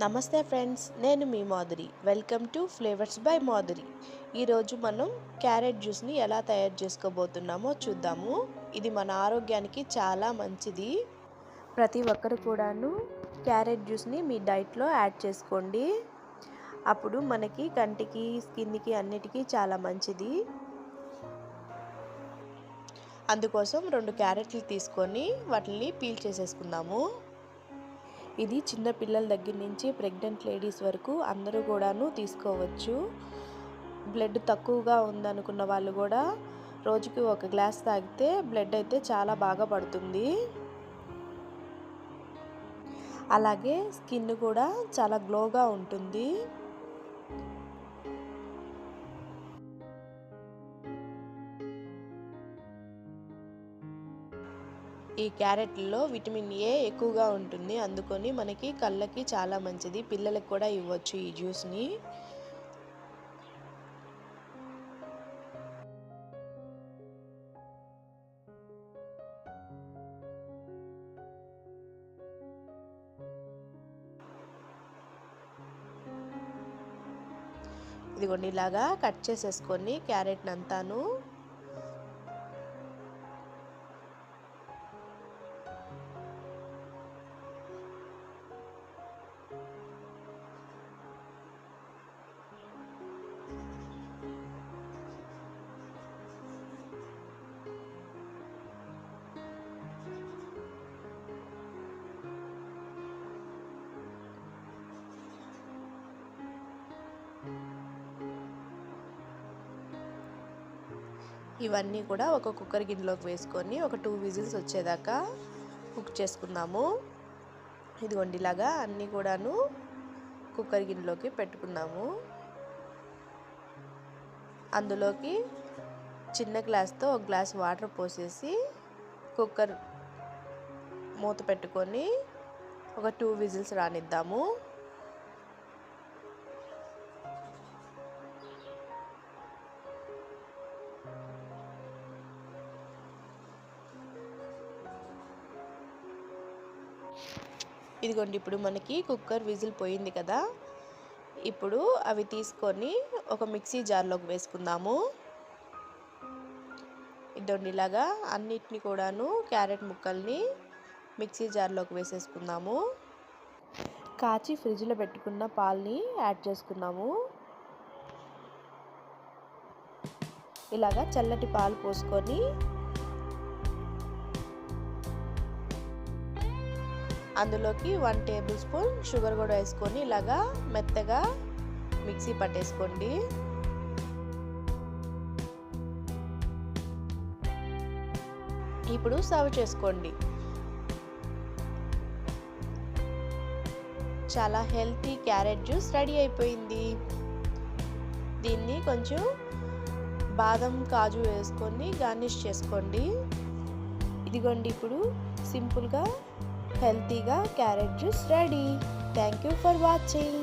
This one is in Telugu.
నమస్తే ఫ్రెండ్స్ నేను మీ Madhuri. Welcome to flavours by Madhuri. ఈరోజు మనం క్యారెట్ జ్యూస్ని ఎలా తయారు చేసుకోబోతున్నామో చూద్దాము. ఇది మన ఆరోగ్యానికి చాలా మంచిది. ప్రతి ఒక్కరు కూడాను క్యారెట్ జ్యూస్ని మీ డైట్లో యాడ్ చేసుకోండి. అప్పుడు మనకి కంటికి స్కిన్కి అన్నిటికీ చాలా మంచిది. అందుకోసం రెండు క్యారెట్లు తీసుకొని వాటిని పీల్ చేసేసుకుందాము. ఇది చిన్న పిల్లల దగ్గర నుంచి ప్రెగ్నెంట్ లేడీస్ వరకు అందరూ కూడాను తీసుకోవచ్చు. బ్లడ్ తక్కువగా ఉందనుకున్న వాళ్ళు కూడా రోజుకి ఒక గ్లాస్ తాగితే బ్లడ్ అయితే చాలా బాగా పడుతుంది. అలాగే స్కిన్ కూడా చాలా గ్లోగా ఉంటుంది. ఈ క్యారెట్లో విటమిన్ ఏ ఎక్కువగా ఉంటుంది. అందుకొని మనకి కళ్ళకి చాలా మంచిది. పిల్లలకు కూడా ఇవ్వచ్చు ఈ జ్యూస్ని. ఇదిగోండి ఇలాగా కట్ చేసేసుకొని క్యారెట్ని అంతాను ఇవన్నీ కూడా ఒక కుక్కర్ గిన్నెలోకి వేసుకొని ఒక టూ విజిల్స్ వచ్చేదాకా కుక్ చేసుకుందాము. ఇదిగోండి ఇలాగా అన్నీ కూడాను కుక్కర్ గిన్నెలోకి పెట్టుకున్నాము. అందులోకి చిన్న గ్లాస్తో ఒక గ్లాస్ వాటర్ పోసేసి కుక్కర్ మూత పెట్టుకొని ఒక టూ విజిల్స్ రానిద్దాము. ఇదిగోండి ఇప్పుడు మనకి కుక్కర్ విజిల్ పోయింది కదా. ఇప్పుడు అవి తీసుకొని ఒక మిక్సీ జార్లోకి వేసుకుందాము. ఇదండి ఇలాగా అన్నిటిని కూడాను క్యారెట్ ముక్కల్ని మిక్సీ జార్లోకి వేసేసుకుందాము. కాచి ఫ్రిడ్జ్లో పెట్టుకున్న పాల్ని యాడ్ చేసుకున్నాము ఇలాగా చల్లటి పాలు పోసుకొని అందులోకి వన్ టేబుల్ స్పూన్ షుగర్ కూడా వేసుకొని ఇలాగా మెత్తగా మిక్సీ పట్టేసుకోండి. ఇప్పుడు సర్వ్ చేసుకోండి. చాలా హెల్తీ క్యారెట్ జ్యూస్ రెడీ అయిపోయింది. దీన్ని కొంచెం బాదం కాజు వేసుకొని గార్నిష్ చేసుకోండి. ఇదిగోండి ఇప్పుడు సింపుల్గా హెల్తీగా carrot juice ready thank you for watching